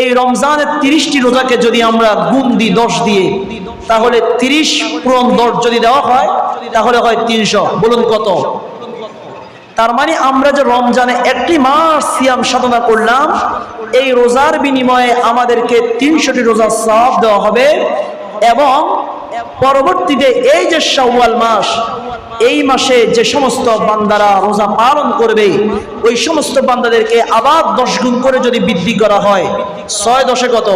এই রমজানের তিরিশটি রোজাকে যদি আমরা গুণ দিই, দশ দিয়ে, তাহলে তিরিশ পূরণ দশ যদি দেওয়া হয়, তাহলে হয় তিনশো। বলুন কত? তার মানে আমরা যে রমজানে একটি মাস সিয়াম সাধনা করলাম, এই রোজার বিনিময়ে আমাদেরকে তিনশোটি রোজার সাফ দেওয়া হবে এবং পরবর্তীতে এই যে শাওয়াল মাস, এই মাসে যে সমস্ত বান্দারা রোজা পালন করবে, ওই সমস্ত বান্দাদেরকে আবার দশ গুণ করে যদি বৃদ্ধি করা হয়, ছয় দশে কত?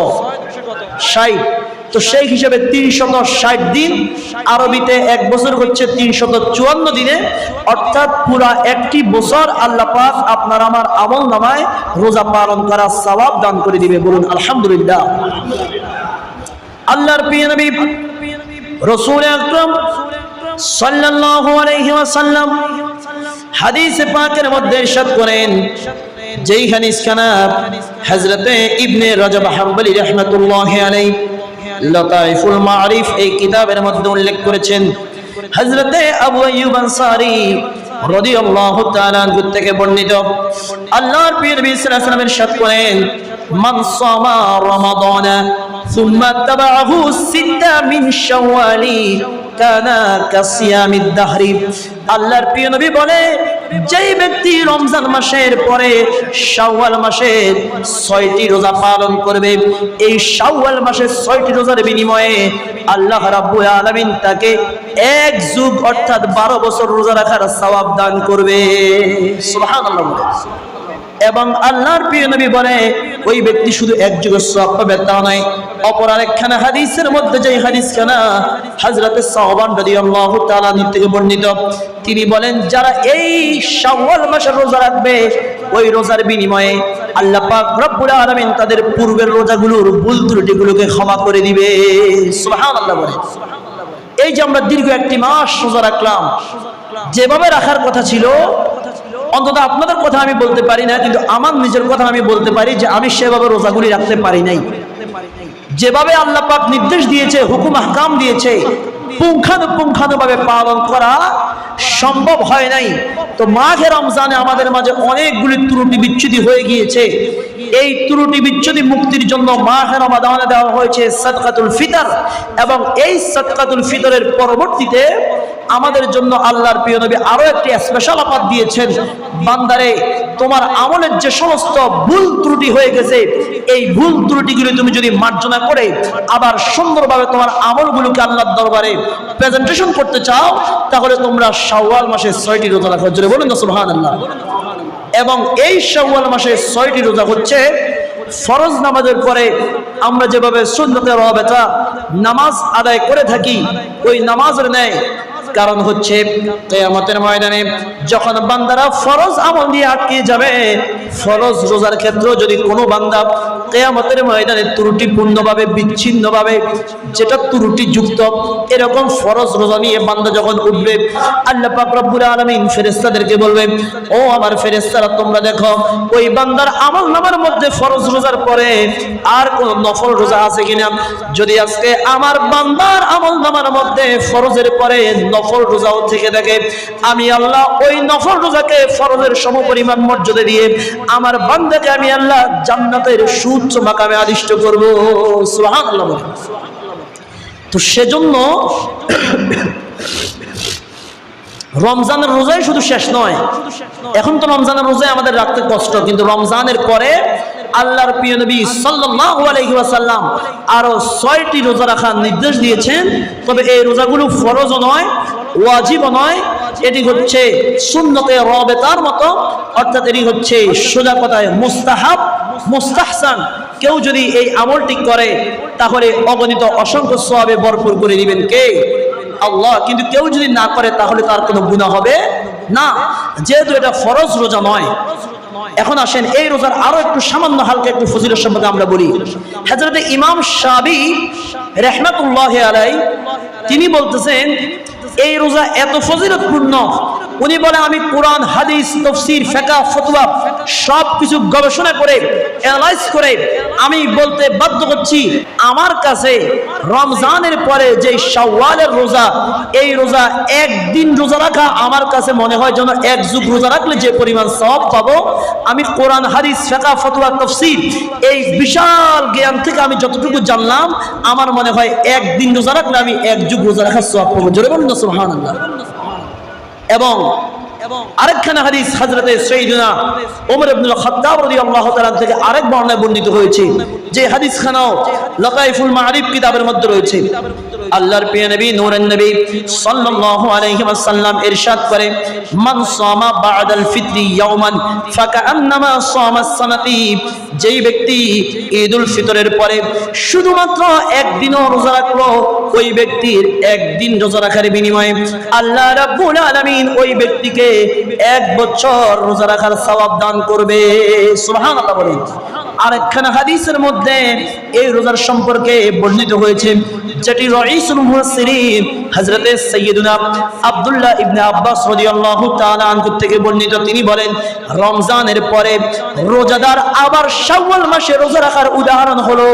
ষাট। তো সেই হিসাবে তিনশত ষাট দিন, আরবিতে এক বছর হচ্ছে তিনশত চুয়ান্ন দিনে, অর্থাৎ পুরা একটি বছর আল্লাহ পাক আপনার আমার আমল নামায় রোজা পালন করার সওয়াব দান করে দিবে। বলুন, আলহামদুলিল্লাহ। আল্লাহর প্রিয় নবী রসুল আকরাম সাল্লাল্লাহু আলাইহি ওয়াসাল্লাম হাদিসে পাকের মধ্যে ইরশাদ করেন যেই হাদিস খানা হযরতে ইবনে রাজব হাম্বলি রাহমাতুল্লাহ আলাইহি লতাইফুল মারিফ এই কিতাবের মধ্যে উল্লেখ করেছেন, হযরতে আবু আইয়ুব আনসারী রাদিয়াল্লাহু তাআলা আনহু থেকে বর্ণিত। আল্লাহর আলাইহি ওয়াসাল্লাম ইরশাদ করেন, মান সামা রমাদানা সুম্মা তাবাহু সিত্তা মিন শাওয়ালি আল্লাহর প্রিয় নবী বলে ব্যক্তি রমজান মাসের পরে শাওয়াল ছয়টি রোজা পালন করবে, এই শাওয়াল মাসে ছয়টি রোজার বিনিময়ে আল্লাহ রাব্বুল আলমিন তাকে এক যুগ অর্থাৎ বারো বছর রোজা রাখার সওয়াব দান করবে। এবং আল্লাহর প্রিয় নবী বলে ওই ব্যক্তি শুধু এক যুগের সব পাবে, তা নয়। অপর আরেকখানা হাদিসের মধ্যে যে হাদিস খানা হযরতে সাহবান রাদিয়াল্লাহু তাআলা থেকে বর্ণিত, তিনি বলেন, যারা এই শাওয়াল মাসের রোজা রাখবে, ওই রোজার বিনিময়ে আল্লাহ পাক রব্বুল আলামিন তাদের পূর্বের রোজাগুলোর ভুল ত্রুটিগুলোকে ক্ষমা করে দিবে। সুবহানাল্লাহ বলে। এই যে আমরা দীর্ঘ একটি মাস রোজা রাখলাম, যেভাবে রাখার কথা ছিল অন্তত আপনাদের কথা আমি বলতে পারি না, কিন্তু আমার নিজের কথা আমি বলতে পারি যে আমি সেভাবে রোজাগুলি রাখতে পারি নাই। যেভাবে আল্লাহ পাক নির্দেশ দিয়েছে, হুকুম হাকাম দিয়েছে, পুঙ্খানুপুঙ্খানুভাবে পালন করা সম্ভব হয় নাই। তো মাঘে রমজানে আমাদের মাঝে অনেকগুলি ত্রুটি বিচ্ছুতি হয়ে গিয়েছে। এই ত্রুটি বিচ্ছুতি মুক্তির জন্য মাঘে রমাদানে দেওয়া হয়েছে সদকাতুল ফিতর এবং এই সদকাতুল ফিতরের পরবর্তীতে আমাদের জন্য আল্লাহর প্রিয় নবী আরও একটি স্পেশাল আপাত দিয়েছেন। বান্দারে, তোমার আমলের যে সমস্ত ভুল ত্রুটি হয়ে গেছে, এই ভুল ত্রুটিগুলি তুমি যদি মার্জনা করে আবার সুন্দরভাবে তোমার আমলগুলোকে আল্লাহর দরবারে প্রেজেন্টেশন করতে চাও, তাহলে তোমরা শাওয়াল মাসে ছয়টি রোজা রাখো। জোরে বলুন না সুবহানাল্লাহ। এবং এই শাওয়াল মাসে ছয়টি রোজা হচ্ছে ফরজ নামাজের পরে আমরা যেভাবে সুন্নতে রবেতা নামাজ আদায় করে থাকি, ওই নামাজের ন্যায় কারণ হচ্ছে, কেয়ামতের ময়দানে যখন বান্দারা ফরজ আমল দিয়ে আটকে যাবে, ফরজ রোজার ক্ষেত্রে যদি কোনো বান্দা কেয়ামতের ময়দানে ত্রুটিপূর্ণভাবে, বিচ্ছিন্নভাবে, যেটা ত্রুটিযুক্ত, এরকম ফরজ রোজা নিয়ে বান্দা যখন উঠবে, আল্লাহ পাক রব্বুল আলামিন ফেরেশতাদেরকে বলবে, ও আমার ফেরেশতারা, তোমরা দেখো, ওই বান্দার আমল নামার মধ্যে ফরজ রোজার পরে আর কোন নফল রোজা আছে কিনা? যদি আজকে আমার বান্দার আমল নামার মধ্যে ফরজের পরে নফল রোজাও থেকে থাকে আমি আল্লাহ ওই নফল রোজাকে ফরজের সমপরিমাণ মর্যাদা দিয়ে আমার বান্দাকে আমি আল্লাহ জান্নাতের সুউচ্চ মাকামে আদিষ্ট করব সুবহানাল্লাহ। তো সেজন্য রমজানের রোজাই শুধু শেষ নয় এখন তো রমজানের রোজায় আমাদের রাখতে কষ্ট, কিন্তু রমজানের পরে আল্লাহর প্রিয় নবী সাল্লাল্লাহু আলাইহি ওয়াসাল্লাম আরও ছয়টি রোজা রাখার নির্দেশ দিয়েছেন। তবে এই রোজাগুলো ফরজও নয়, ওয়াজিবও নয়। এটি হচ্ছে সুন্নতে রবেতার মতো, অর্থাৎ এটি হচ্ছে সোজা কথায় মুস্তাহাব, মুস্তাহসান। কেউ যদি এই আমলটি করে, তাহলে অগণিত অসংখ্য সওয়াবে ভরপুর করে দিবেন কে? আল্লাহ। কিন্তু কেউ যদি না করে, তাহলে তার কোনো গুণা হবে না। যেহেতু এটা ফরজ রোজা নয় এখন আসেন, এই রোজার আরও একটু সামান্য হালকা একটু ফজিলত সম্পর্কে আমরা বলি। হাজরতে ইমাম সাবি রেহমাতুল্লাহ আলাই তিনি বলতেছেন, এই রোজা এত ফজিলতপূর্ণ উনি বলে, আমি কোরআন, হাদিস, তফসির ফেকা ফতুয়া সব কিছু গবেষণা করে অ্যানালাইজ করে আমি বলতে বাধ্য করছি, আমার কাছে রমজানের পরে যে শাওয়ালের রোজা, এই রোজা একদিন রোজা রাখা আমার কাছে মনে হয় যেন এক যুগ রোজা রাখলে যে পরিমাণ সব পাবো। আমি কোরআন, হাদিস ফেকা ফতুয়া, তফসির এই বিশাল জ্ঞান থেকে আমি যতটুকু জানলাম, আমার মনে হয় একদিন রোজা রাখলে আমি এক যুগ রোজা রাখার সব পাবো। জোরে বলুন না, সুবহানাল্লাহ। এবং হাদিস হযরতে সাইয়্যিদুনা ওমর খাত্তাব রাদিয়াল্লাহু তাআলা থেকে আরেক বর্ণিত হয়েছে। যে হাদিস খানাও লাকাইফুল মাআরিফ কিতাবের মধ্যে রয়েছে। আল্লাহর প্রিয় নবী নবী সাল্লাল্লাহু আলাইহি ওয়াসাল্লাম ইরশাদ মান সামা বা'দাল ইয়াওমান ফাকান্নামা সামা সানাতি যেই ব্যক্তি ঈদুল ফিতরের পরে শুধুমাত্র একদিনও রোজা রাখল, ওই ব্যক্তির একদিন রোজা রাখার বিনিময়ে আল্লাহ রাব্বুল আলামিন ওই ব্যক্তিকে এক বছর রোজা রাখার সওয়াব দান করবে। বলেন। আরেকখানা হাদিসের মধ্যে এই রোজার সম্পর্কে বর্ণিত হয়েছে, যেটি হযরতে আব্দুল্লাহ ইবনে আব্বাস রাদিয়াল্লাহু তাআলা আনহু থেকে বর্ণিত। তিনি বলেন, রমজানের পরে রোজাদার আবার শাওয়াল মাসে রোজা রাখার উদাহরণ হলো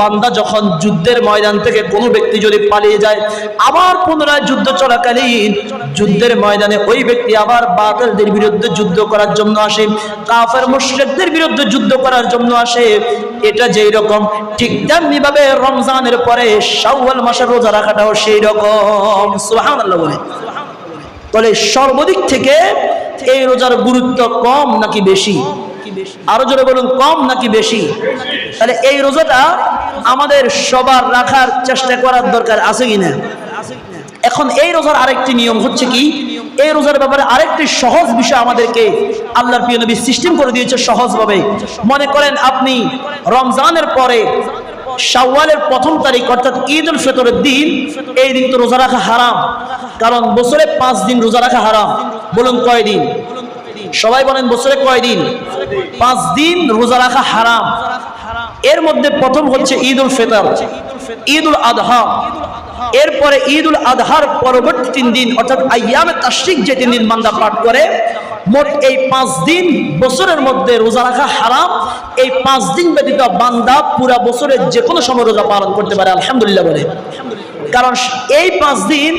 বান্দা যখন যুদ্ধের ময়দান থেকে কোনো ব্যক্তি যদি পালিয়ে যায়, আবার পুনরায় যুদ্ধ চলাকালীন যুদ্ধের ময়দানে ওই ব্যক্তি আবার বাতিলদের বিরুদ্ধে যুদ্ধ করার জন্য আসে, কাফের মুশরিকদের বিরুদ্ধে যুদ্ধ করার জন্য আসে। এটা যেই রকম, ঠিক তেমনি ভাবে রমজানের পরে শাওয়াল মাসের রোজা রাখাটাও সেই রকম। সুবহানাল্লাহ বলে। তাহলে সর্বদিক থেকে এই রোজার গুরুত্ব কম নাকি বেশি? আরও জোরে বলুন, কম নাকি বেশি? তাহলে এই রোজাটা আমাদের সবার রাখার চেষ্টা করার দরকার আছে কিনা এখন এই রোজার আরেকটি নিয়ম হচ্ছে কি? এই রোজার ব্যাপারে আরেকটি সহজ বিষয় আমাদেরকে আল্লাহর প্রিয় নবী সিস্টেম করে দিয়েছে সহজভাবে। মনে করেন আপনি রমজানের পরে শাওয়ালের প্রথম তারিখ, অর্থাৎ ঈদ উল ফিতরের দিন, এই দিন তো রোজা রাখা হারাম। কারণ বছরে পাঁচ দিন রোজা রাখা হারাম। বলুন কয় দিন সবাই বলেন বছরে কয় দিন? পাঁচ দিন রোজা রাখা হারাম। এর মধ্যে প্রথম হচ্ছে ঈদ উল ফিতর ঈদ উল আদহা। এরপরে ঈদ উল আদহার পরবর্তী তিন দিন, অর্থাৎ তাশরিক যে তিন দিন বান্দা পাঠ করে, মোট এই পাঁচ দিন বছরের মধ্যে রোজা রাখা হারাম। এই পাঁচ দিন ব্যতীত বান্দা পুরা বছরের যে কোনো সময় রোজা পালন করতে পারে, আলহামদুলিল্লাহ বলে। কারণ এই পাঁচ দিন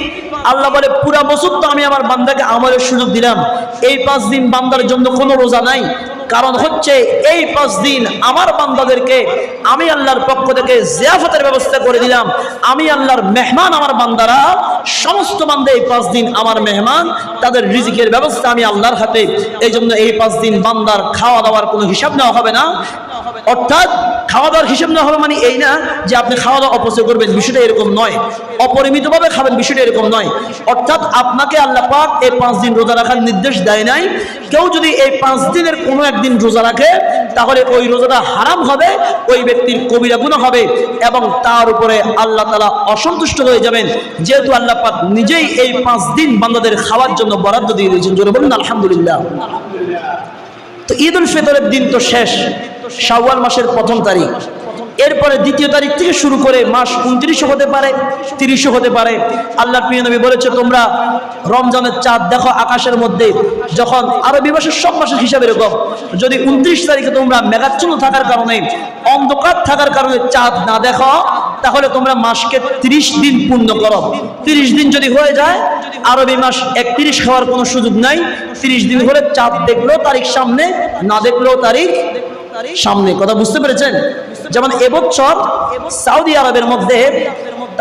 আল্লাহ বলে, পুরা বছর তো আমি আমার বান্দাকে আমলের সুযোগ দিলাম। এই পাঁচ দিন বান্দার জন্য কোনো রোজা নাই। কারণ হচ্ছে, এই পাঁচ দিন আমার বান্দাদেরকে আমি আল্লাহর পক্ষ থেকে জিয়াফতের ব্যবস্থা করে দিলাম। আমি আল্লাহর মেহমান আমার বান্দারা। সমস্ত বান্দা এই পাঁচ দিন আমার মেহমান। তাদের রিজিকের ব্যবস্থা আমি আল্লাহর হাতে। এই জন্য এই পাঁচ দিন বান্দার খাওয়া দাওয়ার কোনো হিসাব নেওয়া হবে না। অর্থাৎ খাওয়া দাওয়ার হিসাব নেওয়া হবে মানে এই না যে আপনি খাওয়া দাওয়া অপচয় করবেন, বিষয়টা এরকম নয়। অপরিমিতভাবে খাবেন, বিষয়টা এরকম নয়। অর্থাৎ আপনাকে আল্লাহ পাক এই পাঁচ দিন রোজা রাখার নির্দেশ দেয় নাই। কেউ যদি এই পাঁচ দিনের কোনো একদিন রোজা রাখে, তাহলে ওই রোজাটা হারাম হবে, ওই ব্যক্তির কবিরা গুণ হবে এবং তার উপরে আল্লাহ তালা অসন্তুষ্ট হয়ে যাবেন। যেহেতু আল্লাহ পাক নিজেই এই পাঁচ দিন বান্দাদের খাওয়ার জন্য বরাদ্দ দিয়ে দিয়েছেন। জোরে বলুন, আলহামদুলিল্লাহ। তো ঈদ উল ফিতরের দিন তো শেষ। শাওয়াল মাসের প্রথম তারিখ। এরপরে দ্বিতীয় তারিখ থেকে শুরু করে মাস উনত্রিশও হতে পারে, তিরিশও হতে পারে। আল্লাহ প্রিয় নবী বলেছে, তোমরা রমজানের চাঁদ দেখো আকাশের মধ্যে, যখন আরবি মাসের সব মাসের হিসাবে এরকম। যদি উনত্রিশ তারিখে তোমরা মেঘাচ্ছন্ন থাকার কারণে, অন্ধকার থাকার কারণে চাঁদ না দেখো, তাহলে তোমরা মাসকে ত্রিশ দিন পূর্ণ করো। তিরিশ দিন যদি হয়ে যায়, আরবি মাস একত্রিশ খাওয়ার কোনো সুযোগ নাই। তিরিশ দিন হলে চাঁদ দেখলেও তারিখ সামনে, না দেখলেও তারিখ সামনে, কথা বুঝতে পেরেছেন? যেমন এবছর সৌদি আরবের মধ্যে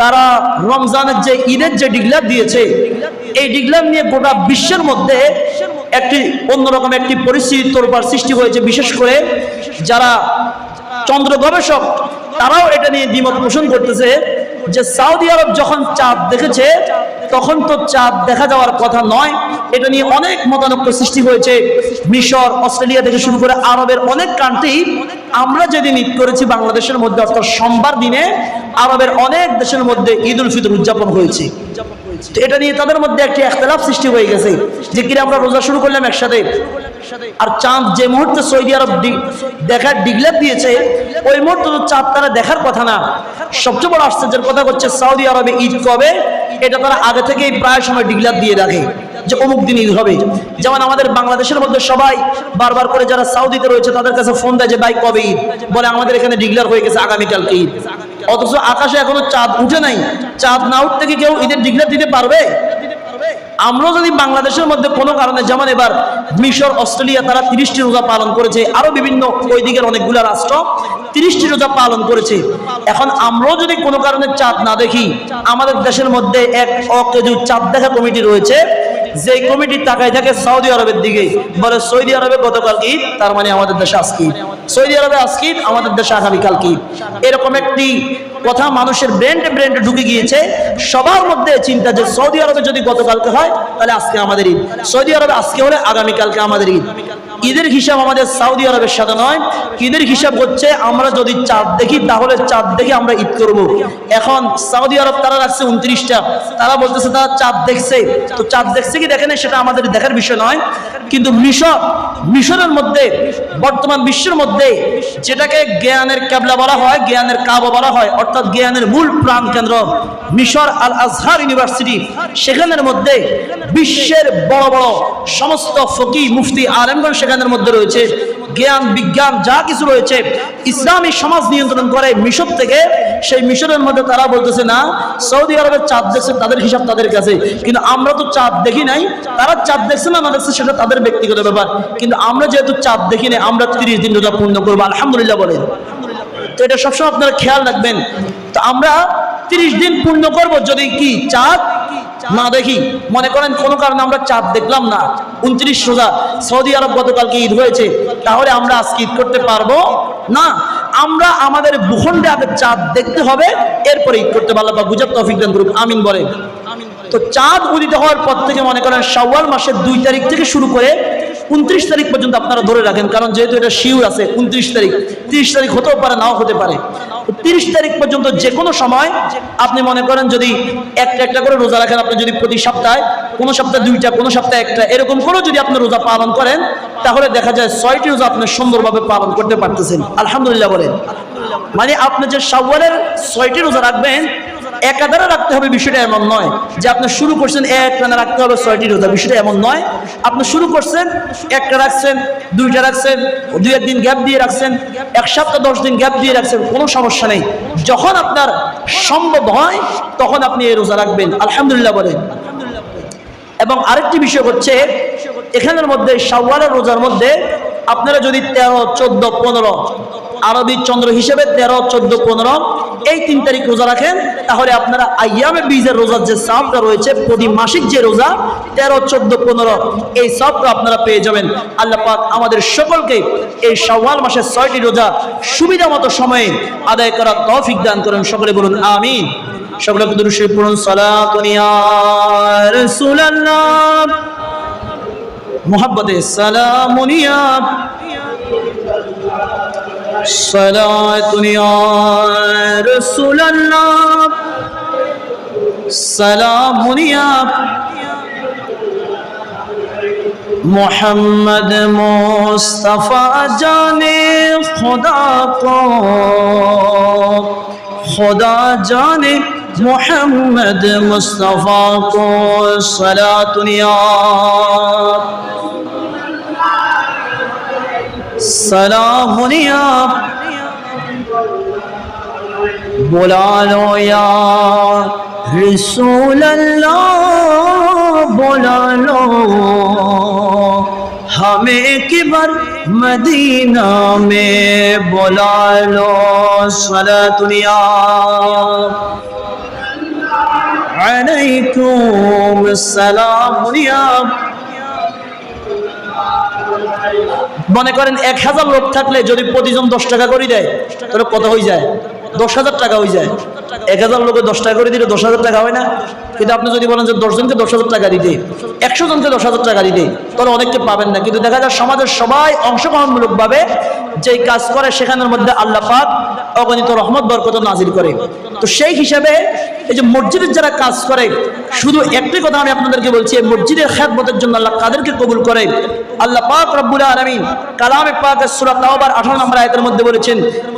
তারা রমজানের যে ঈদের যে ডিগলার দিয়েছে, এই ডিগলার নিয়ে গোটা বিশ্বের মধ্যে একটি অন্যরকম একটি পরিস্থিতি তোরপার সৃষ্টি হয়েছে। বিশেষ করে যারা চন্দ্র গবেষক, তারাও এটা নিয়ে দ্বিমত পোষণ করতেছে যে সৌদি আরব যখন চাঁদ দেখেছে তখন তো চাঁদ দেখা যাওয়ার কথা নয়। এটা নিয়ে অনেক মতানক্য সৃষ্টি হয়েছে। মিশর, অস্ট্রেলিয়া থেকে শুরু করে আরবের অনেক কান্ট্রি আমরা যেদিন ঈদ করেছি বাংলাদেশের মধ্যে, অর্থাৎ সোমবার দিনে, আরবের অনেক দেশের মধ্যে ঈদ উল ফিতর উদযাপন হয়েছে। এটা নিয়ে তাদের মধ্যে একটি একতলাফ সৃষ্টি হয়ে গেছে। যে কিনা আমরা রোজা শুরু করলাম একসাথে। আর চাঁদ যে মুহূর্তে সৌদি আরব দেখার ডিগলার দিয়েছে, ওই মুহূর্তে তো চাঁদ তারা দেখার কথা না। সবচেয়ে বড় আশ্চর্যের কথা হচ্ছে সৌদি আরবে ঈদ কবে? এটা তারা আগে থেকেই প্রায় সময় ডিগলার দিয়ে রাখে যে অমুক দিন ঈদ হবে। যেমন আমাদের বাংলাদেশের মধ্যে সবাই বারবার করে যারা সাউদিতে রয়েছে তাদের কাছে ফোন দেয় যে, ভাই, কবে ঈদ? বলে, আমাদের এখানে ডিগলার হয়ে গেছে আগামীকালকে ঈদ। অথচ আকাশে এখনও চাঁদ উঠে নাই। চাঁদ না উঠতে কি কেউ ঈদের ডিগলার দিতে পারবে? আমরা যদি বাংলাদেশের মধ্যে কোনো কারণে, যেমন এবার মিশর, অস্ট্রেলিয়া, তারা তিরিশটি রোজা পালন করেছে, আরও বিভিন্ন ওই দিকের অনেকগুলো রাষ্ট্র তিরিশটি রোজা পালন করেছে। এখন আমরাও যদি কোনো কারণে চাঁদ না দেখি, আমাদের দেশের মধ্যে এক অকেজু চাঁদ দেখা কমিটি রয়েছে। যে কমিটি তাকায় থাকে সৌদি আরবের দিকে, বলে সৌদি আরবে গতকাল কি? তার মানে আমাদের দেশে আজকে। সৌদি আরবে আজকে আমাদের দেশে আগামীকাল কি? এরকম একটি কথা মানুষের ব্রেন্ডে ব্রেন্ডে ঢুকে গিয়েছে। সবার মধ্যে চিন্তা যে সৌদি আরবে যদি গতকালকে হয়, তাহলে আজকে আমাদের ঈদ। সৌদি আরবে আজকে হলে আগামীকালকে আমাদের ঈদ। ঈদের হিসাব আমাদের সৌদি আরবের সাথে নয়। ঈদের হিসাব হচ্ছে, আমরা যদি চাঁদ দেখি, তাহলে চাঁদ দেখে আমরা ঈদ করব। এখন সৌদি আরব তারা রাখছে উনত্রিশটা। তারা বলতেছে, তারা চাঁদ দেখছে। তো চাঁদ দেখছে কি দেখেনি সেটা আমাদের দেখার বিষয় নয়। কিন্তু মিশর, মিশরের মধ্যে, বর্তমান বিশ্বের মধ্যে যেটাকে জ্ঞানের ক্যাবলা বলা হয়, জ্ঞানের কাবা বলা হয়, অর্থাৎ জ্ঞানের মূল প্রাণ কেন্দ্র মিশর আল আজহার ইউনিভার্সিটি, সেখানের মধ্যে বিশ্বের বড় বড় সমস্ত ফকি মুফতি আলেমগণ সেখানের মধ্যে রয়েছে, জ্ঞান, বিজ্ঞান, যা কিছু রয়েছে, ইসলামী সমাজ নিয়ন্ত্রণ করে মিশর থেকে, সেই মিশরের মধ্যে তারা বলতেছে, না, সৌদি আরবের চাঁদ দেখছে, তাদের হিসাব তাদের কাছে। কিন্তু আমরা তো চাঁদ দেখি নাই, তারা চাঁদ দেখছে না দেখছে, সেটা তাদের ব্যক্তিগত ব্যাপার। কিন্তু আমরা যেহেতু চাঁদ দেখি নাই, আমরা তিরিশ দিন রোজা পূর্ণ করব, আলহামদুলিল্লাহ বলেন। তো এটা সবসময় আপনারা খেয়াল রাখবেন। তো আমরা তিরিশ দিন পূর্ণ করব, যদি কি, চাঁদ না দেখি। মনে করেন কোনো কারণে আমরা চাঁদ দেখলাম না। উনত্রিশ সোজা সৌদি আরব গতকালকে ঈদ হয়েছে। তাহলে আমরা আজকে ঈদ করতে পারব? না। আমরা আমাদের ভূখণ্ডে আগে চাঁদ দেখতে হবে এরপরে ঈদ করতে পারলাম বা গুজব তফিক দান করুক। আমিন বলে তো চাঁদ উদিত হওয়ার পর থেকে মনে করেন শাওয়াল মাসের দুই তারিখ থেকে শুরু করে উনত্রিশ তারিখ পর্যন্ত আপনারা ধরে রাখেন, কারণ যেহেতু এটা শিউর আছে, উনত্রিশ তারিখ। তিরিশ তারিখ হতেও পারে, নাও হতে পারে। তিরিশ তারিখ পর্যন্ত যে কোনো সময় আপনি মনে করেন যদি একটা একটা করে রোজা রাখেন, আপনি যদি প্রতি সপ্তাহে কোনো সপ্তাহে দুইটা, কোনো সপ্তাহে একটা, এরকম করেও যদি আপনি রোজা পালন করেন, তাহলে দেখা যায় ছয়টি রোজা আপনি সুন্দরভাবে পালন করতে পারতেছেন। আলহামদুলিল্লাহ বলেন। মানে আপনি যে সাওয়ালের ছয়টি রোজা রাখবেন একাধারে রাখতে হবে, বিষয়টা এমন নয় যে আপনি শুরু করছেন, এক টানা রাখতে হবে, ছয়টি রোজা, বিষয়টা এমন নয়। আপনি শুরু করছেন, একটা রাখছেন, দুইটা রাখছেন, দুই একদিন গ্যাপ দিয়ে রাখছেন, এক সপ্তাহ, দশ দিন গ্যাপ দিয়ে রাখছেন, কোনো সমস্যা নেই। যখন আপনার সম্ভব হয়, তখন আপনি এই রোজা রাখবেন। আলহামদুলিল্লাহ বলেন। এবং আরেকটি বিষয় হচ্ছে, এখানের মধ্যে, শাওয়ালের রোজার মধ্যে আপনারা যদি তেরো, চোদ্দ, পনেরো আরবি চন্দ্র হিসেবে তেরো, চোদ্দ, পনেরো, এই তিন তারিখ রোজা রাখেন। তাহলে আপনারা আইয়ামে বীজের রোজার যে সাপটা রয়েছে, প্রতি মাসিক যে রোজা, তেরো, চোদ্দ, পনেরো, এই সবটা আপনারা পেয়ে যাবেন। আল্লাহ পাক আমাদের সকলকে এই সওয়াল মাসের ছয়টি রোজা সুবিধা মতো সময়ে আদায় করার তৌফিক দান করেন। সকলে বলুন, আমিন। সকলে দুরুশরীফ পড়ুন সালাতুনিয়া রাসূলুল্লাহ। الصلاة يا رسول الله سلام يا محمد مصطفیٰ جانے خدا کو خدا جانے محمد مصطفیٰ کو صلاة دنیا سلام يا بلالو يا رسول اللہ بلا لو ہمیں کبر مدینہ میں بلا لو سلا دنیا علیکم السلام یا মনে করেন এক হাজার লোক থাকলে যদি প্রতিজন দশ টাকা করে দেয়, তাহলে কত হয়ে যায়? দশ হাজার টাকা হয়ে যায়। এক হাজার লোকে দশ টাকা করে দিলে দশ হাজার টাকা হয় না? কিন্তু আপনি যদি বলেন যে দশজনকে দশ হাজার টাকা দিতে, একশো জনকে দশ হাজার টাকা দিতে, তাহলে অনেককে পাবেন না। কিন্তু দেখা যায় সমাজের সবাই অংশগ্রহণমূলকভাবে যেই কাজ করে, সেখানের মধ্যে আল্লাহ পাক অগণিত রহমত, বরকত নাজির করে। তো সেই হিসাবে এই যে মসজিদের যারা কাজ করে, শুধু একটি কথা আমি আপনাদেরকে বলছি, এই মসজিদের খ্যাতমতের জন্য আল্লাহ কাদেরকে কবুল করে? আল্লাহ পাক রব্বুল আলামিন কালামে পাক সূরা তাওবার 18 নম্বর আয়াতের মধ্যে বলেছেন,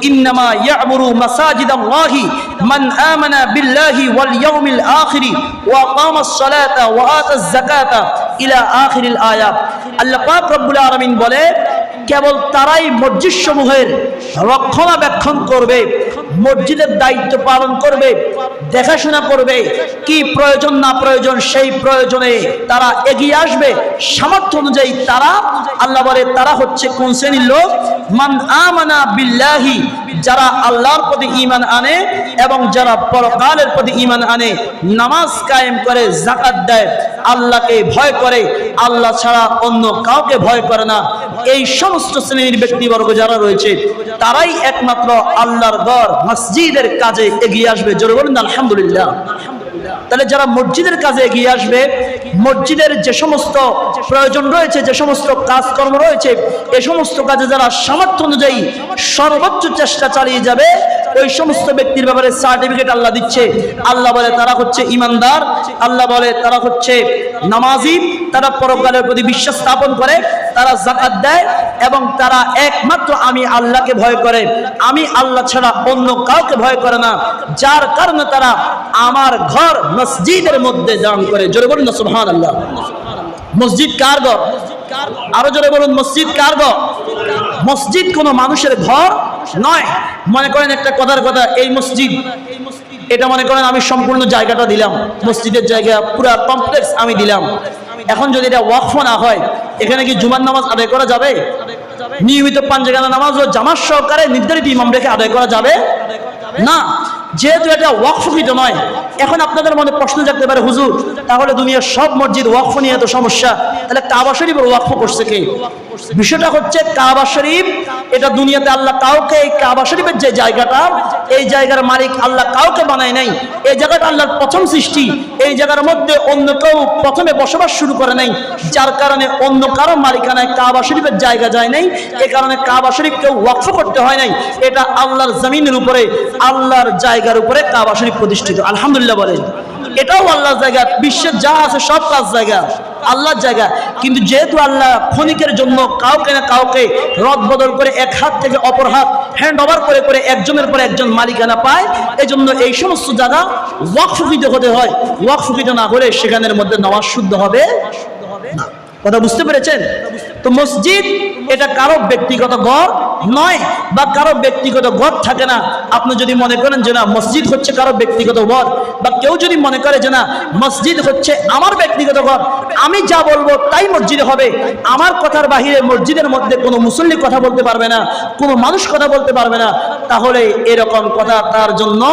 ইন্নামা ইয়া'মুরু মাসাজিদাল্লাহি মান আমানা বিল্লাহি ওয়াল ইয়াউমিল আখির। ওয়া আকামাস সালাতা ওয়া আতাজ যাকাতা ইলা আখিরিল আয়াত আল্লাহ পাক রব্বুল আলামিন বলে, কেবল তারাই মসজিদ সমূহের রক্ষণাবেক্ষণ করবে। মসজিদের দায়িত্ব পালন করবে, দেখাশোনা করবে, কি প্রয়োজন না প্রয়োজন সেই প্রয়োজনে তারা এগিয়ে আসবে। সামর্থ্য অনুযায়ী তারা, আল্লাহ বলে, তারা হচ্ছে কোন শ্রেণির লোক? মান আমানা বিল্লাহি, যারা আল্লাহর প্রতি ঈমান আনে এবং যারা পরকালের প্রতি ঈমান আনে, নামাজ কায়েম করে জাকাত দেয়, আল্লাহকে ভয় করে। আল্লাহ ছাড়া অন্য কাউকে ভয় করে না। এই সমস্ত শ্রেণির ব্যক্তিবর্গ যারা রয়েছে, তারাই একমাত্র আল্লাহর গড় মসজিদের কাজে এগিয়ে আসবে। জোরে বলুন, আলহামদুলিল্লাহ। তাহলে যারা মসজিদের কাজে এগিয়ে আসবে, মসজিদের যে সমস্ত প্রয়োজন রয়েছে, যে সমস্ত কাজকর্ম রয়েছে, এ সমস্ত কাজে যারা সামর্থ্য অনুযায়ী সর্বোচ্চ চেষ্টা চালিয়ে যাবে ওই সমস্ত ব্যক্তির ব্যাপারে সার্টিফিকেট আল্লাহ দিচ্ছে। আল্লাহ বলে, তারা হচ্ছে ইমানদার। আল্লাহ বলে, তারা হচ্ছে নামাজি। তারা পরকালের প্রতি বিশ্বাস স্থাপন করে, তারা জাকাত দেয় এবং তারা একমাত্র আমি আল্লাহকে ভয় করে। আমি আল্লাহ ছাড়া অন্য কাউকে ভয় করে না। যার কারণে তারা আমার ঘর মসজিদের মধ্যে দান করে। জোরে বলুন না সুবহান আল্লাহ মসজিদ কার ঘর? আরও জোরে বলুন, মসজিদ কার ঘর? মসজিদ কোনো মানুষের ঘর নয়, মনে করেন একটা কথার কথা, এই মসজিদ, এটা মনে করেন আমি সম্পূর্ণ জায়গাটা দিলাম। মসজিদের জায়গা পুরো কমপ্লেক্স আমি দিলাম। এখন যদি এটা ওয়াকফ না হয়, এখানে কি জুমার নামাজ আদায় করা যাবে? নিয়মিত পাঞ্জাগানা নামাজ ও জামাত সহকারে নির্ধারিত ইমাম রেখে আদায় করা যাবে? না। যেহেতু এটা ওয়াকফকৃত নয়, এখন আপনাদের মনে প্রশ্ন জাগতে পারে, হুজুর, তাহলে দুনিয়ার সব মসজিদ ওয়াকফ নিয়ে এত সমস্যা? তাহলে কাবা শরীফের ওয়াকফ করছে কে? বিষয়টা হচ্ছে কাবা শরীফ, এটা দুনিয়াতে আল্লাহ কাউকে এই কাবা শরীফের যে জায়গাটা, এই জায়গার মালিক আল্লাহ কাউকে বানায় নাই, এই জায়গাটা আল্লাহর প্রথম সৃষ্টি, এই জায়গার মধ্যে অন্য কেউ প্রথমে বসবাস শুরু করে নাই, যার কারণে অন্য কারও মালিকানায় কাবা শরীফের জায়গা যায় নাই, এ কারণে কাবা শরীফ কেউ ওয়াকফ করতে হয় নাই, এটা আল্লাহর জমিনের উপরে, আল্লাহর জায়গার উপরে কাবা শরীফ প্রতিষ্ঠিত। আলহামদুলিল্লাহ বলেন। এটাও আল্লাহর জায়গা। বিশ্বের যা আছে সব কাজ জায়গা। আল্লাহর জায়গা। কিন্তু যেহেতু আল্লাহ ক্ষণিকের জন্য কাউকে না কাউকে রদ বদল করে এক হাত থেকে অপর হাত হ্যান্ড ওভার করে করে একজনের পর একজন মালিকানা পায় এই জন্য এই সমস্ত জায়গা ওয়াকফুকিত হতে হয়। ওয়াকফুকিত না হলে সেখানের মধ্যে নামাজ শুদ্ধ হবে কথা বুঝতে পেরেছেন? তো মসজিদ এটা কারও ব্যক্তিগত ঘর নয় বা কারও ব্যক্তিগত ঘর থাকে না। আপনি যদি মনে করেন যে না, মসজিদ হচ্ছে কারও ব্যক্তিগত ঘর বা কেউ যদি মনে করে যে না, মসজিদ হচ্ছে আমার ব্যক্তিগত ঘর, আমি যা বলব তাই মসজিদে হবে। আমার কথার বাহিরে মসজিদের মধ্যে কোনো মুসল্লি কথা বলতে পারবে না, কোনো মানুষ কথা বলতে পারবে না। তাহলে এরকম কথা তার জন্য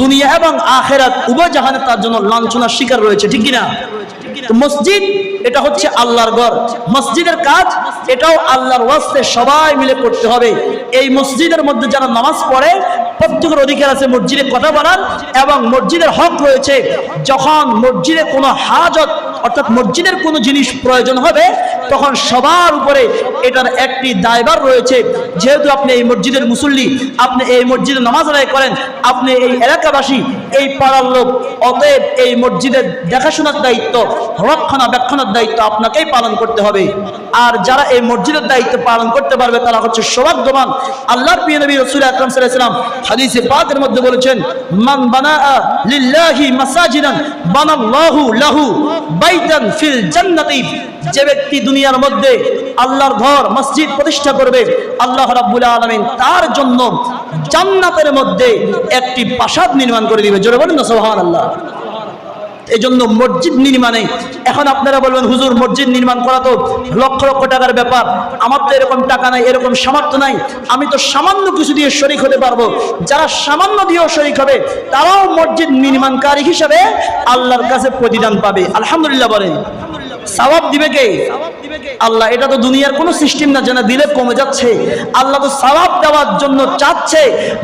দুনিয়া এবং আখেরাত উভয় জাহানে তার জন্য লাঞ্ছনার শিকার রয়েছে, ঠিক কিনা? মসজিদ এটা হচ্ছে আল্লাহর ঘর। মসজিদের কাজ, এটাও আল্লাহর ওয়াস্তে সবাই মিলে করতে হবে। এই মসজিদের মধ্যে যারা নামাজ পড়ে, প্রত্যেকের অধিকার আছে মসজিদে কথা বলার এবং মসজিদের হক রয়েছে। যখন মসজিদে কোনো হাজত, অর্থাৎ মসজিদের কোনো জিনিস প্রয়োজন হবে, তখন সবার উপরে এটার একটি দায়বার রয়েছে। যেহেতু আপনি এই মসজিদের মুসল্লি, আপনি এই মসজিদে নামাজ আদায় করেন, আপনি এই এলাকাবাসী, এই পাড়ার লোক, অতএব এই মসজিদের দেখাশোনার দায়িত্ব, রক্ষণাবেক্ষণের দায়িত্ব আপনাকেই পালন করতে হবে। আর যারা এই মসজিদের দায়িত্ব পালন করতে পারবে, তারা হচ্ছে সৌভাগ্যবান। আল্লাহর প্রিয় নবী রসুল আকরাম সাল্লাল্লাহু হাদিসে পাকের মধ্যে বলেছেন, মান বানা লিল্লাহি মাসাজিদান বানাল্লাহু লাহু বাইতান ফিল জান্নাতি। যে ব্যক্তি দুনিয়ার মধ্যে আল্লাহর ঘর, মসজিদ প্রতিষ্ঠা করবে, আল্লাহ রাব্বুল আলামিন তার জন্য জান্নাতের মধ্যে একটি প্রাসাদ নির্মাণ করে দিবে। জোরে বলেন না, সুবহানাল্লাহ। এই জন্য মসজিদ নির্মাণে এখন আপনারা বলবেন, হুজুর, মসজিদ নির্মাণ করা তো লক্ষ লক্ষ টাকার ব্যাপার। আমার তো এরকম টাকা নাই, এরকম সামর্থ্য নাই। আমি তো সামান্য কিছু দিয়ে শরিক হতে পারব। যারা সামান্য দিয়েও শরিক হবে, তারাও মসজিদ নির্মাণকারী হিসাবে আল্লাহর কাছে প্রতিদান পাবে। আলহামদুলিল্লাহ বলেন। সওয়াব দিবে কে? আল্লাহ, এটা তো দুনিয়ার কোনো সিস্টেম না যেন দিলে কমে যাচ্ছে। আল্লাহ তো সওয়াব দেওয়ার জন্য চাচ্ছে।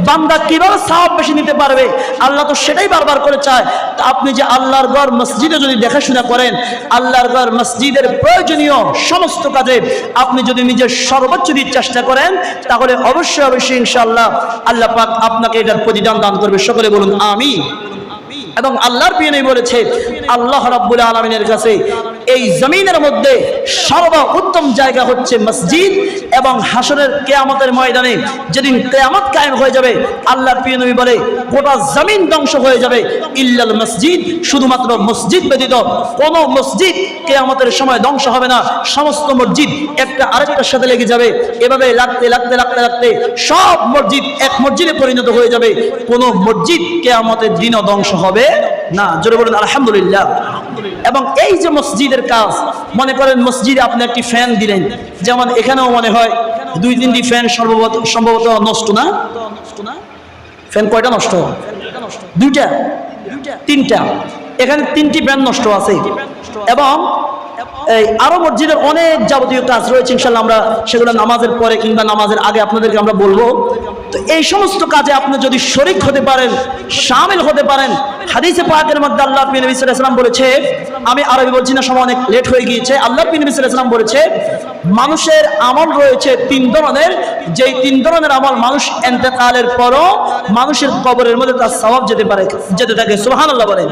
বান্দা কীভাবে সওয়াব বেশি নিতে পারবে? আল্লাহ তো সেটাই বারবার করে চায়। আপনি যে আল্লাহর ঘর মসজিদে যদি দেখাশোনা করেন, আল্লাহর ঘর মসজিদের প্রয়োজনীয় সমস্ত কাজে আপনি যদি নিজের সর্বোচ্চ দিয়ে চেষ্টা করেন, তাহলে অবশ্যই অবশ্যই ইনশাআল্লাহ আল্লাহ পাক আপনাকে এটার প্রতিদান দান করবে। সকলে বলুন আমি এবং আল্লাহর পিয়নে বলেছে, আল্লাহ রাব্বুল আলমিনের কাছে এই জমিনের মধ্যে সর্ব উত্তম জায়গা হচ্ছে মসজিদ এবং হাসরের কেয়ামতের ময়দানে যেদিন কেয়ামত কায়েম হয়ে যাবে, আল্লাহর প্রিয় নবী বলে, গোটা জমিন ধ্বংস হয়ে যাবে। ইল্লাল মসজিদ, শুধুমাত্র মসজিদ ব্যতীত কোন মসজিদ কেয়ামতের সময় ধ্বংস হবে না। সমস্ত মসজিদ একটা আরেকটার সাথে লেগে যাবে। এভাবে লাগতে লাগতে লাগতে লাগতে সব মসজিদ এক মসজিদে পরিণত হয়ে যাবে। কোন মসজিদ কেয়ামতের দিনও ধ্বংস হবে না। জোরে বলেন, আলহামদুলিল্লাহ। এবং এই যে মসজিদের কাজ, মনে করেন মসজিদে আপনি একটি ফ্যান দিলেন, যেমন এখানেও মনে হয় দুই তিনটি ফ্যান সর্বত সম্ভবত নষ্ট না? ফ্যান কয়টা নষ্ট? দুইটা? তিনটা। এখানে তিনটি ফ্যান নষ্ট আছে। এবং এই আরও মসজিদের অনেক যাবতীয় কাজ রয়েছে, ইনশাল্লাহ আমরা সেগুলো নামাজের পরে কিংবা নামাজের আগে আপনাদেরকে আমরা বলব। তো এই সমস্ত কাজে আপনি যদি শরিক হতে পারেন, সামিল হতে পারেন, হাদিসে পাকের মধ্যে আল্লাহ আলাইহি ওয়াসাল্লাম বলেছে, আমি আরবি বলছি না, সময় অনেক লেট হয়ে গিয়েছে, আল্লাহ সাল্লাল্লাহু আলাইহি বলেছে, মানুষের আমল রয়েছে তিন ধরনের, যেই তিন ধরনের আমল মানুষ এন্তেকালের পরও মানুষের কবরের মধ্যে তার সওয়াব যেতে পারে, যেতে থাকে, সুবহানাল্লাহ বলেন।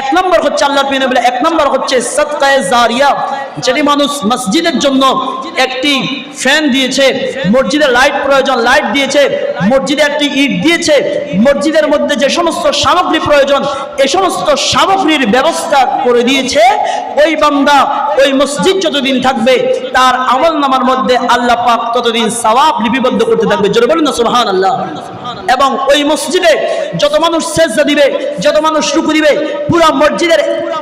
এক নম্বর হচ্ছে আল্লাহ পিনে এক নম্বর হচ্ছে সৎকায়ে জারিয়া, যেটি মানুষ মসজিদের জন্য একটি ফ্যান দিয়েছে, মসজিদে লাইট প্রয়োজন, লাইট দিয়েছে, মসজিদে একটি ইট দিয়েছে, মসজিদের মধ্যে যে সমস্ত সামগ্রী প্রয়োজন এই সমস্ত সামগ্রীর ব্যবস্থা করে দিয়েছে। ওই বান্দা, ওই মসজিদ যতদিন থাকবে, তার আমল নামার মধ্যে আল্লাহ পাক ততদিন সওয়াব লিপিবদ্ধ করতে থাকবে। জোরে বলুন না সুবহান আল্লাহ এবং ওই মসজিদে যত মানুষ সেজদা দিবে, যত মানুষ রুকু দিবে, পুরা মসজিদের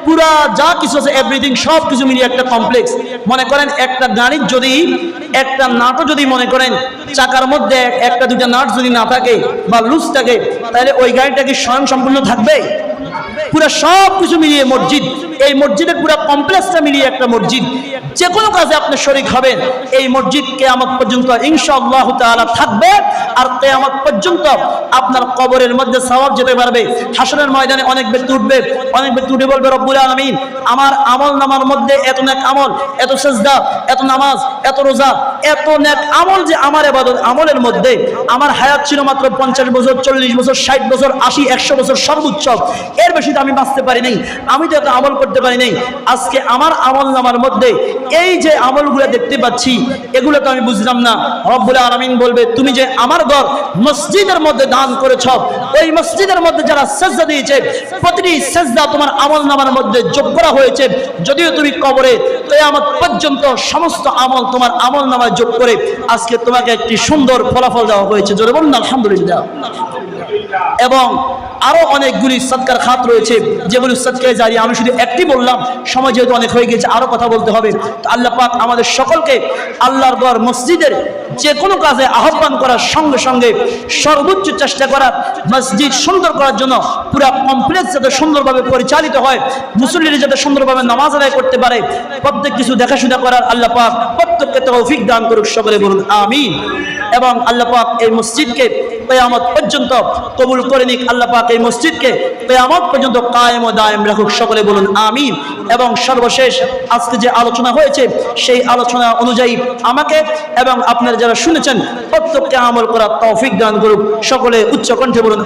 পুরা যা কিছু আছে এভরিথিং সব কিছু মিলিয়ে একটা কমপ্লেক্স মনে করেন একটা গাড়ির যদি, একটা নাটও যদি মনে করেন, চাকার মধ্যে একটা দুটা নাট যদি না থাকে বা লুজ থাকে, তাহলে ওই গাড়িটা কি স্বয়ং সম্পূর্ণ থাকবে? পুরা সব কিছু মিলিয়ে মসজিদ। এই মসজিদের পুরো কমপ্লেক্সটা মিলিয়ে একটা মসজিদ। যে কোনো কাজে আপনি শরিক হবেন। এই মসজিদ কেয়ামত পর্যন্ত ইনশাআল্লাহ তাআলা থাকবে আর কেয়ামত পর্যন্ত আপনার কবরের মধ্যে সওয়াব যেতে পারবে। হাসরের ময়দানে অনেক ব্যক্তি উঠবে। অনেক ব্যক্তি উঠে বলবে, রব্বুল আলামিন, আমার আমল নামার মধ্যে এত নেক আমল, এত সেজদা, এত নামাজ, এত রোজা, এত নেক আমল যে আমার ইবাদত আমলের মধ্যে, আমার হায়াত ছিল মাত্র পঞ্চাশ বছর, চল্লিশ বছর, ষাট বছর, আশি, একশো বছর সর্বোচ্চ। এর বেশি তো আমি বাঁচতে পারি নাই। আমি তো এত আমল করতে পারি নাই। আজকে আমার আমল নামার মধ্যে এই যে আমলগুলো দেখতে পাচ্ছি, এগুলো তো আমি বুঝলাম না। রব্বুল আলামিন বলবে, তুমি যে আমার ঘর মসজিদের মধ্যে দান করেছ, ওই মসজিদের মধ্যে যারা সেজদা দিয়েছে, প্রতিটি সেজদা তোমার আমল নামার মধ্যে যোগ করা হয়েছে। যদিও তুমি কবরে কিয়ামত পর্যন্ত সমস্ত আমল তোমার আমল নামায় যোগ করে, আজকে তোমাকে একটি সুন্দর ফলাফল দেওয়া হয়েছে। জোরে বলুন, আলহামদুলিল্লাহ। এবং আরও অনেকগুলি সৎকার খাত রয়েছে। যেগুলি সৎকারে জারি, আমি শুধু একটি বললাম, সময় যেহেতু অনেক হয়ে গেছে আরও কথা বলতে হবে। তো আল্লাহ পাক আমাদের সকলকে আল্লাহর ঘর, মসজিদের যে কোনো কাজে আহ্বান করার সঙ্গে সঙ্গে সর্বোচ্চ চেষ্টা করা মসজিদ সুন্দর করার জন্য পুরা কমপ্লেক্স যাতে সুন্দরভাবে পরিচালিত হয়, মুসল্লিরা যাতে সুন্দরভাবে নামাজ আদায় করতে পারে, প্রত্যেক কিছু দেখাশোনা করার আল্লাহ পাক প্রত্যেককে তৌফিক দান করুক, সকলে বলুন, আমিন। এবং আল্লাহ পাক এই মসজিদকে কেয়ামত পর্যন্ত কবুল করে নিক আল্লাহ পাক এই মসজিদকে। কেয়ামত পর্যন্ত কায়েম ও দায়েম রাখুক, সকলে বলুন আমিন। এবং সর্বশেষ আজকে যে আলোচনা হয়েছে, সেই আলোচনা অনুযায়ী আমাকে এবং আপনারা যারা শুনেছেন, প্রত্যেককে আমল করার তৌফিক দান করুক। সকলে উচ্চ কণ্ঠে বলুন